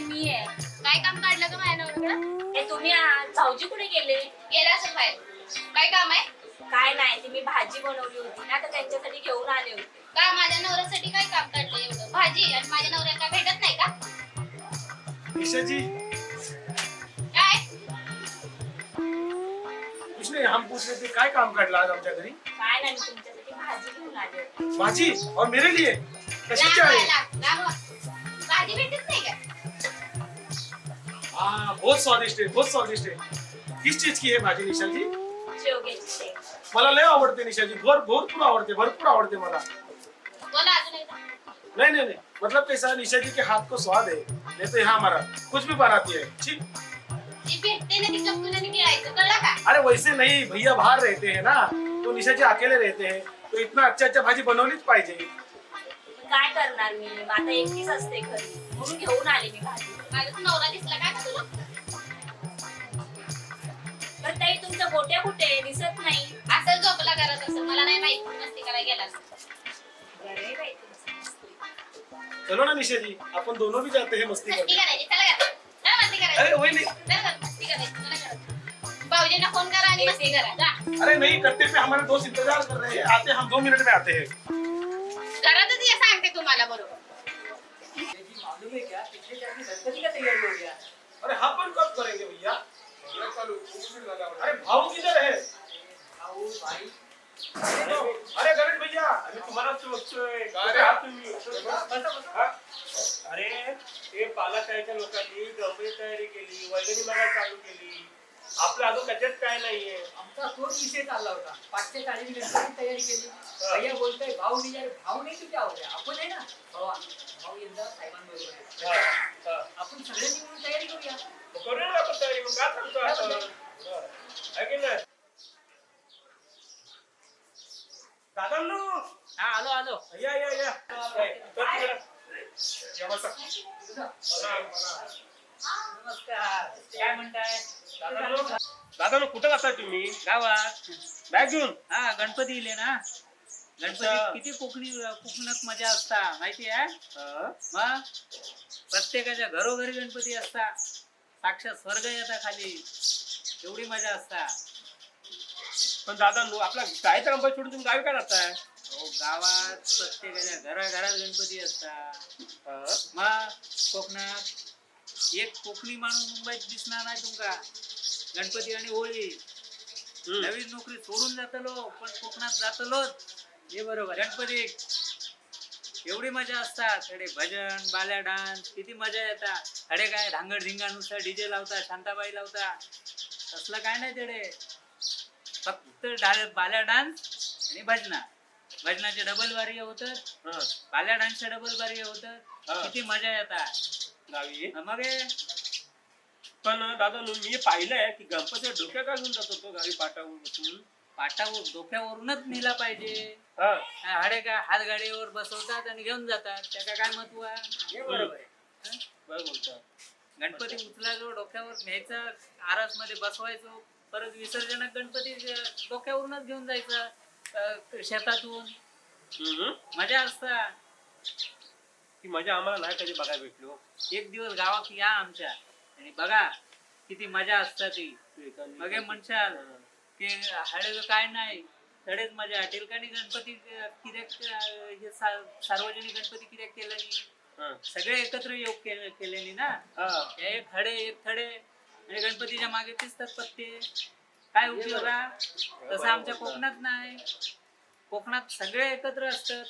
मी आहे. काय काम काढलं ग माझ्या नवऱ्याकडं हे तुम्ही आ- भाऊजी कुठे गेले? गेला असं बाहेर. काय काम आहे? काय नाही ती मी भाजी बनवली होती ना तर त्यांच्यासाठी घेऊन आले होते. का माझ्या नवऱ्यासाठी काय काम काढलं एवढं? भाजी आणि माझ्या नवऱ्याला काय भेटत नाही का? काय? कुछ नहीं हम पूछ रहे थे काय काम काढलं आज आमच्या घरी? काय नाही मी तुमच्यासाठी भाजी घेऊन आले होते. भाजी? और मेरे लिए? कशाची आहे? लांब, लांब, लांब. भाजी भेटत नाही का? हाँ बहुत स्वादिष्ट है बहुत स्वादिष्ट है किस चीज की है भाजी निशा जी शेवग्याची शेंग मला लय आवडते निशा जी भर भरपूर आवडते भरपूर आवडते मला. बोला अजून एकदा. नहीं नहीं नहीं. मतलब कैसा है, निशा जी के हाथ को स्वाद है नहीं तो यहाँ हमारा. कुछ भी बनाती है ठीक? ती भेटते ना ती चपकून आणि गिळायचं कळलं का? अरे वैसे नहीं भैया बाहर रहते हैं ना. तो निशा जी अकेले रहते हैं. तो इतना अच्छा अच्छा भाजी बनवलीच पाहिजे. मग काय करणार मी? मग आता एकटीच असते घरी. म्हणून घेऊन आले मी भाजी. माझा तू नवरा दिसला काय का तुला? ताई तुमच्या गोट्या कुठे? दिसत नाही. असं झोपला करत असं. मला नाही माहीत. मस्ती करायला गेला. चलो ना निशा जी अपन दोनों भी जाते हैं मस्ती मस्ती करने करायची. चला मस्ती अरे करायची वही नहीं. चला चला, मस्ती करायची. चला घरात. भाऊजींना फोन करा आणि मस्ती करा. जा. अरे नहीं करते पे हमारे दोस्त इंतजार कर रहे हैं आते हम दो मिनट में आते हैं. घरातच ये सांगते तुम्हाला बरोबर. जी मालूम है क्या पिछले साल की गणपति का तैयारी हो गया अरे हाँ अरे भाव किधर है? आओ भाई। अरे गणेश भैया अरे तुम्हाला तो बघतोय कुठे आहात तुम्ही हा? अरे हे पालकाच्या लोकांनी गंभीर तयारी केली वर्गणी मागायला चालू केली आपलं अजून त्याच्यात काय नाहीये आमचा तोच विषय चालला होता. पाचशे चाळीस गणपती तयारी केली. भैया बोलतोय भाऊ नाही अरे भाऊ नाही तुझ्या आवडे आपण आहे ना. भावा भाऊ यंदा साहेबांबरोबर. आपण सगळ्यांनी मिळून तयारी करूया. करूया आपण तयारी मग काय सांगतो नाही दादांनो. हा आलो आलो. या या या. काय, तर तिकडं. या बसा. नमस्कार. काय म्हणताय? दादांनो. दादांनो कुठं जाताय तुम्ही? गावात बॅग घेऊन? हा गणपती इले ना. अच्छा. गणपती किती कोकणी कोकणात मजा असता माहिती आहे? हा? मग प्रत्येकाच्या घरोघरी गणपती असता. साक्षात स्वर्ग येता खाली. एवढी मजा असता. पण दादांनो आपला गायचा गणपती सोडून तुम्ही गावी काय जाताय? हो गावात प्रत्येकाच्या घराघरात गणपती असता हा? मग कोकणात एक कोकणी माणूस मुंबईत दिसणार नाही तुमका. गणपती आणि होळी. हम्म. नवीन नोकरी सोडून जातलो पण कोकणात जातलोच. हे बरोबर गणपती. एवढी मजा असतात थोडे भजन बाल्या डान्स किती मजा येतात थोडे काय धांगड धिंगानुसार डीजे लावता शांताबाई लावता. तसलं काय नाही तेडे फक्त डा- बाल्या डान्स आणि भजना. भजनाचे डबल बारी होतात. हा. बाल्या डान्सचे डबल बारी होतात. हा. किती मजा येतात. गावी? मग हे? पण दादा मी पाहिलंय की गणपती डोक्या का घेऊन जातो तो गावी पाटावर बसून? पाटावर डोक्यावरूनच नेला पाहिजे. हा. हाडे काय हात गाडीवर बसवतात आणि घेऊन जातात. त्याचा काय महत्त्व? आहे हे बरोबर आहे? बरं बोलतो गणपती उचलायचो डोक्यावर न्यायचा आरसमध्ये बसवायचो परत विसर्जनात गणपती डोक्यावरूनच घेऊन जायचं अं, शेतातून. हम्म. मजा असता. ती मजा आम्हाला नाही कधी बघायला भेटलो एक दिवस गावात या आमच्या. आणि बघा किती मजा असता ती. मग हे म्हणशाल की हाडे काय नाही थोडेच मजा. नाही गणपती अं, हे सा- सार्वजनिक गणपती कित्याक केलं नाही. हा. सगळे एकत्र योग केले केले ना? हा. एक थडे एक थडे. आणि गणपतीच्या मागे दिसतात पत्ते काय उपयोग? तसं आमच्या कोकणात नाही. कोकणात सगळे एकत्र असतात.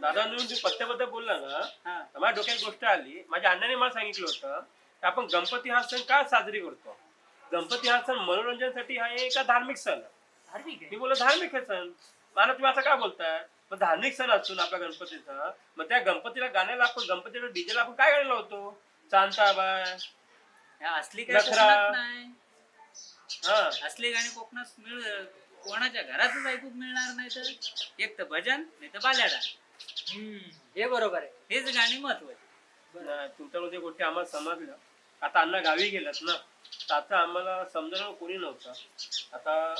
दादा तुम्ही पत्त्याबद्दल बोलला ना हा. तर माझ्या डोक्यात गोष्ट आली. माझ्या अण्णाने मला सांगितलं होतं की आपण गणपती हा सण का साजरी करतो? गणपती हा सण मनोरंजनासाठी आहे का धार्मिक सण आहे? धार्मिक मी आहे बोललो धार्मिक आहे सण. मला तुम्ही असं काय बोलताय? मग धार्मिक सण असून आपल्या गणपतीचा मग त्या गणपतीला गाण्याला आपण गणपतीला डीजेला आपण काय गाणं लावतो? चांताबाय ह्या असली काय नखरा. कोकणात नाही. हा. असली गाणी कोकणात मिळ कोणाच्या घरातच ऐकूक मिळणार नाही तर एक तर भजन नाही तर बाल्याडा. हम्म, हे बरोबर आहे. हेच गाणी महत्त्व आहे नाही, तुमच्यामध्ये गोष्टी आम्हाला समजल्या आता अण्णा गावी गेलात ना. तर आता आम्हाला समजणं कोणी नव्हतं. आता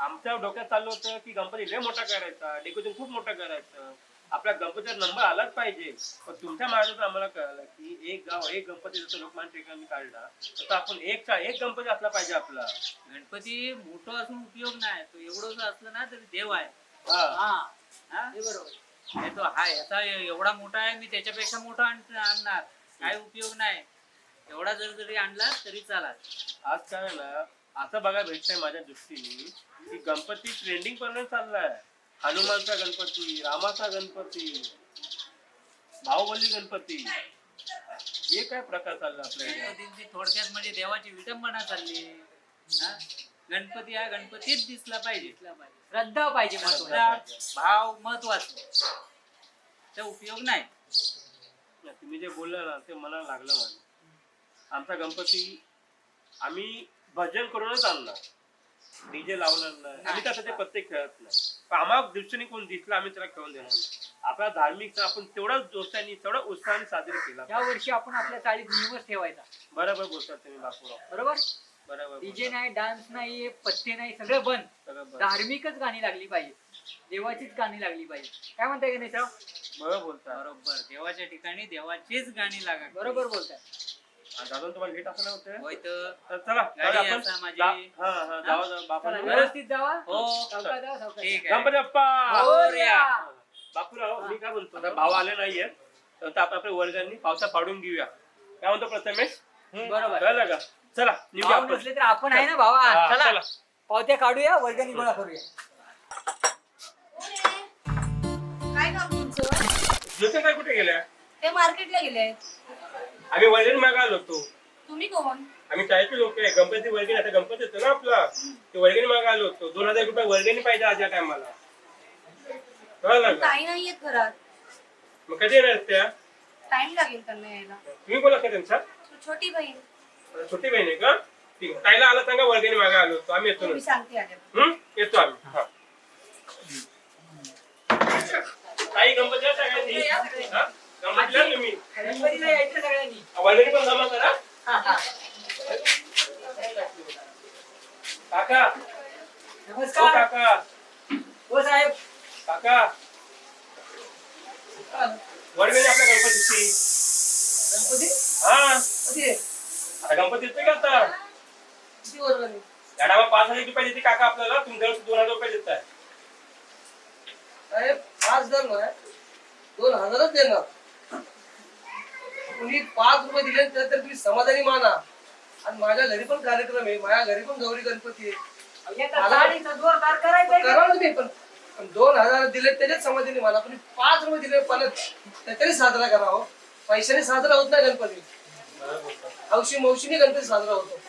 आमच्या डोक्यात चाललं होतं की गणपती लय मोठा करायचा डेकोरेशन खूप मोठा करायचं. आपल्या गणपतीचा नंबर आलाच पाहिजे. पण तुमच्या मार्गातून आम्हाला कळलं की एक गाव एक गणपती जसं लोकमान्य टिळकांनी काढला तसं आपण एक एक गणपती असला पाहिजे आपला. गणपती मोठं असून उपयोग नाही. तो एवढं असलं ना तरी देव आहे. हा. हा. हा? हे बरोबर. हे तो हा याचा एवढा मोठा आहे मी त्याच्यापेक्षा मोठा आण- आणणार. काय उपयोग नाही. एवढा जर जरी आणला तरी चालाल. आज काय आहे ना असं बघायला भेटतंय माझ्या दृष्टीने की गणपती ट्रेंडिंग पर्यंत चाललाय. हनुमानचा गणपती रामाचा गणपती भाऊबली गणपती हे काय प्रकार चालला आपल्या इथे? गणपतींची थोडक्यात म्हणजे देवाची विटंबना चालली. हा? गणपती हा गणपतीच दिसला पाहिजे. श्रद्धा पाहिजे महत्वाची. भाव महत्त्वाचे. ते उपयोग नाही तुम्ही जे बोलला ना ते मला लागलं माझं. आमचा गणपती आम्ही भजन करूनच आणणार. डीजे लावणार नाही. आम्ही कसं ते प्रत्येक खेळत नाही. पण आम्हाला दृष्टीने कोण दिसला आम्ही त्याला खेळून देणार नाही. आपला धार्मिक सण आपण तेवढाच जोशाने तेवढा उत्साहाने साजरी केला. या वर्षी आपण आपल्या चाळीत नियमच ठेवायचा. बरोबर बोलतात तुम्ही बापूराव. बरोबर? बरोबर डीजे बोलतात. नाही डान्स नाही पत्ते नाही सगळं बंद. सगळं बरोबर. धार्मिकच गाणी लागली पाहिजे. देवाचीच गाणी लागली पाहिजे. काय म्हणताय गणेशराव? बरोबर बोलतात बरोबर. देवाच्या ठिकाणी देवाचीच गाणी लागा. बरोबर बोलताय. अजून तुम्हाला लेट असं नव्हतं होय तर. तर चला गाडी गाडी आपण. असा माझी. जा- हा हा जाऊ जाऊ चला, बापू व्यवस्थित जावा. हो. सावकाश जावा, सावकाश ठीक जावा. आहे. गणपती बाप्पा! मोरया. बापूराव मी काय म्हणतो आता भाऊ आले नाहीये. तर आता आपण आपल्या वर्गांनी पावसा पाडून घेऊया. काय म्हणतो प्रथमेश? बरोबर. कळलं का? चला निघूया आपण. नसले तर आपण आहे ना भावा? हा, चला. चला. पावत्या काढूया वर्गणी गोळा करूया. काय काम तुमचं? ज्योती काय कुठे गेल्या? ते मार्केटला गेले आम्ही वर्गणी मागायला होतो. तुम्ही कोण? आम्ही चाळीसचे लोक आहे. गणपती वर्गणी आता गणपती येतो ना आपला. ते वर्गणी मागायला होतो. दोन हजार रुपये वर्गणी पाहिजे आज या टायमाला. कळलं का? ताई घरात. मग कधी येणार आहेत त्या? टाइम लागेल त्यांना यायला. तुम्ही बोला का त्यांचा? छोटी बहीण. छोटी बहीण आहे का? ठीक आहे. ताईला आला सांगा वर्गणी मागायला आलो होतो. आम्ही येतो मी ना. सांगते आल्या हम्म? येतो आम्ही. हा. ताई सगळ्यांनी हा? गणपतीला या तुम्ही गणपतीला यायचं सगळ्यांनी. वर्गणी पण जमा करा. काका हो. नमस्कार. काका. हो साहेब. काका. वर्गणी आपल्या गणपतीची. गणपती? हा. कधी आहे? आता गणपती येतोय का आता? किती वर्गणी पाच हजार रुपये देते काका आपल्याला. तुम्ही दर दोन हजार रुपये देताय. साहेब पाच हजार दोन हजारच देणार. तुम्ही पाच रुपये दिले तर तर तुम्ही समाधानी माना. आणि माझ्या घरी पण कार्यक्रम आहे माझ्या घरी पण गौरी गणपती आहे. करा ना तुम्ही पण. पण दोन हजार दिले त्याच्यात समाधानी माना. तुम्ही पाच रुपये दिले पण त्याच्याने साजरा करा हो. पैशाने साजरा होत नाही गणपती. हौशी मौशीने गणपती साजरा होतो.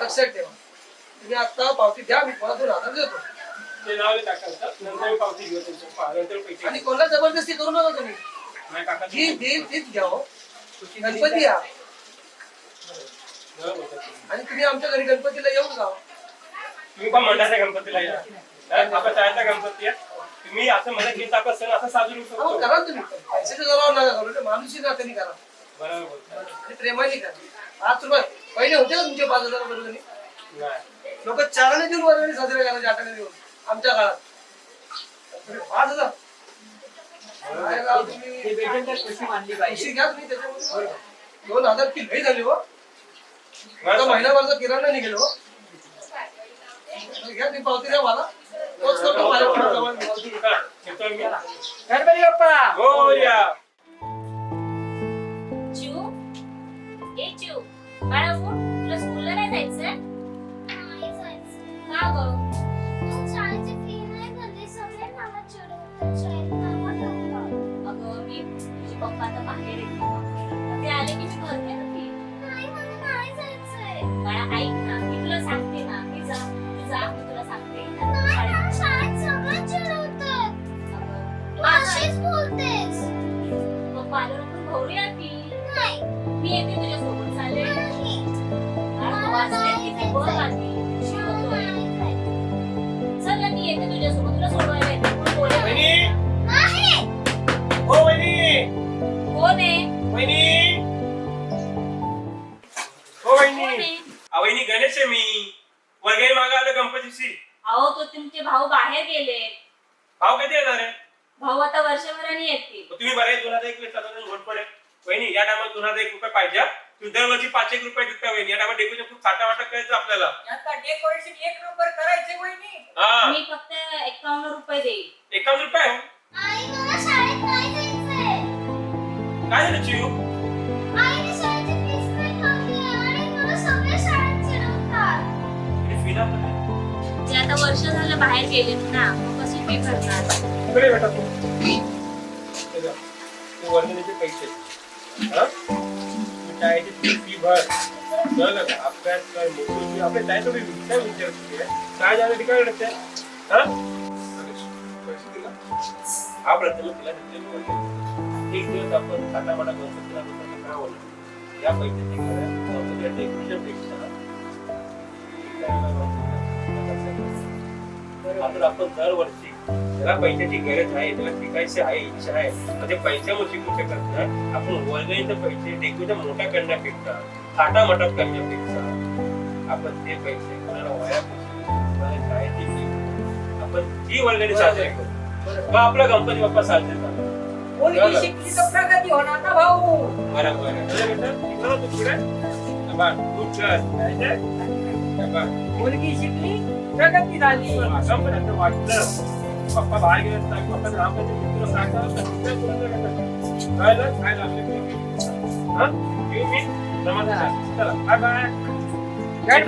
लक्षात ठेवा. तुम्ही आता पावती द्या मी तुम्हाला दोन हजार देतो. आणि. कोणाला जबरदस्ती करू नका तुम्ही. जी देईल तीच घ्या हो. गणपती या. आणि तुम्ही आमच्या घरी गणपतीला येऊन जा. तुम्ही पण मंडळाच्या गणपतीला या. गणपती आहे तुम्ही असं म्हणत की आपला सण असा साजरा करतो करा तुम्ही. पैशाच्या जोरावर नका करू माणूसही नात्याने करा. बरोबर बोलतात आणि प्रेमाने करा. पाच रुपये. पहिले होते का तुमचे पाच हजार रुपये वर्गणी? नाही. लोक चाराने देऊन वर्गणी साजरे करायचे आठाने देऊन. आमच्या काळात. तुम्ही पाच हजार. भेटेल तर मानली पाहिजे दोन हजार ती लई झाली हो आता महिनाभरचा किराणा निघेल हो घ्या ती पावती द्या मला तोच करतो माझ्या गणपती बाप्पा हो या ए बाळा गणपतीची अहो तो तुमचे भाऊ बाहेर गेले. भाव कधी येणार आहे भाऊ आता वर्षभराने येतील. मग तुम्ही बरे? दोन हजार एक साधारण घोट पडेल वहिनी या टायमात दोन हजार एक रुपये पाहिजे. तुम्ही दरवर्षी पाच एक रुपये देता वहिनी. या टायमात डेकोरेशन खूप साठा वाटत करायचं आपल्याला. आता डेकोरेशन एक नंबर करायचे वहिनी. हा. मी फक्त एकावन्न रुपये देईल एकावन्न रुपये? आई मला शाळेत नाही जायचंय. काय झालं चिव बाहेर गेलेत ना मग कशी पे करणार? इकडे बेटा तू. हे बघ, ते वर्गणीचे पैसे हा? तू शाळेची भर. अभ्यास कर मोठी विचार विचार काय झालं ते काय रडते हा? पैसे दिला? हा प्रथम तिला दिलेली वर्गणी. एक दिवस आपण साठामाटा गणपतीला बसवलं काय या पैशाची गरज डेकोरेशनपेक्षा मात्र आपण दरवर्षी त्याला पैशाची गरज आहे त्याला शिकायची आहे इच्छा आहे म्हणजे पैशामुळे शिकू शकत नाही आपण वर्गणीचे पैसे डेकोरेशन मोठ्या करण्यापेक्षा थाटामाटात करण्यापेक्षा आपण ते पैसे कोणाला वया आपण ती वर्गणी साजरी करू मग आपला गणपती बाप्पा साजरे झाला. प्रगती होणार ना भाऊ. बरं बरं चला बेटा, इकडं तू पुढे. तू कर. मुलगी शिकली प्रगती झाली आतापर्यंत वाटलं पप्पा बाहेर गेले पप्पा रामराजे मित्र सांगतात, तर काय करतात? काय